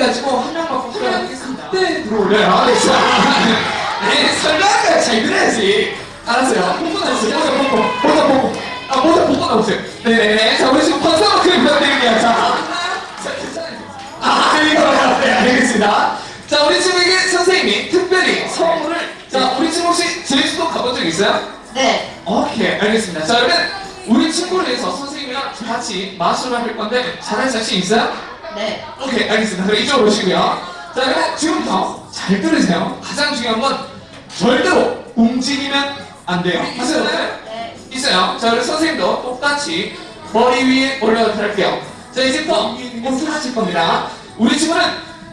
해가지고 한 명만 뽑혀야겠습니다. 네, 들어올려요. 네, 자, 네, 설명을 잘 들어야지. 알았어요. 보고 나오세요. 보자, 보고. 보자, 보고. 아, 보자, 보고 나오세요. 네네네. 자, 우리 지금 크게 부탁드릴게요. 자. 자, 괜찮아요. 아, 이거요. 네, 알겠습니다. 자, 우리 친구에게 선생님이 특별히 선물을. 자, 우리 친구 혹시 제주도 가본 적 있어요? 네. 오케이, 알겠습니다. 자, 그러면 우리 친구를 위해서 선생님이랑 같이 마술을 할 건데 잘할 자신 있어요? 네. 오케이, 알겠습니다. 그럼 이쪽으로 오시고요. 자, 그러면 지금부터 잘 들으세요. 가장 중요한 건 절대로 움직이면 안 돼요. 있어요? 네. 있어요. 자, 그럼 선생님도 똑같이 머리 위에 올려놓도록 할게요. 자, 이제부터 꽃을 하실 겁니다. 우리 친구는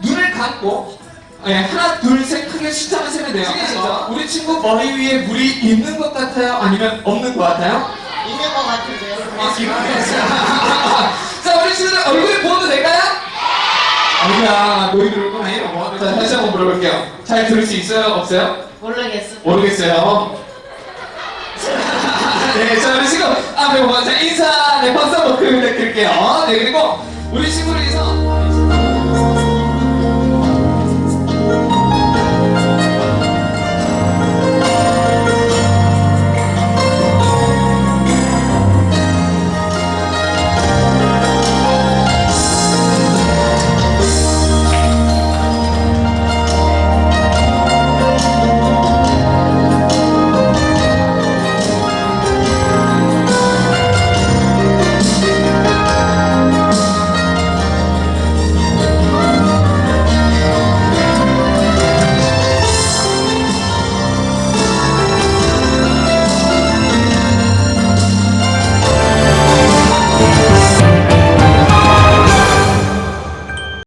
눈을 감고 예, 하나, 둘, 셋 크게 숫자만 세면 돼요. 그래서 우리 친구 머리 위에 물이 있는 것 같아요? 아니면 없는 것 같아요? 있는 것 같은데요. 자, 우리 친구들 얼굴 보여도 될까요? 아니야, 너희 들을 건 아니라고. 자, 다시 한번 물어볼게요. 잘 들을 수 있어요? 없어요? 모르겠습니다. 모르겠어요. 네, 자, 우리 친구 앞에 보면 자, 인사, 네, 박수 한번 크게 부탁드릴게요. 네, 그리고 우리 친구를 위해서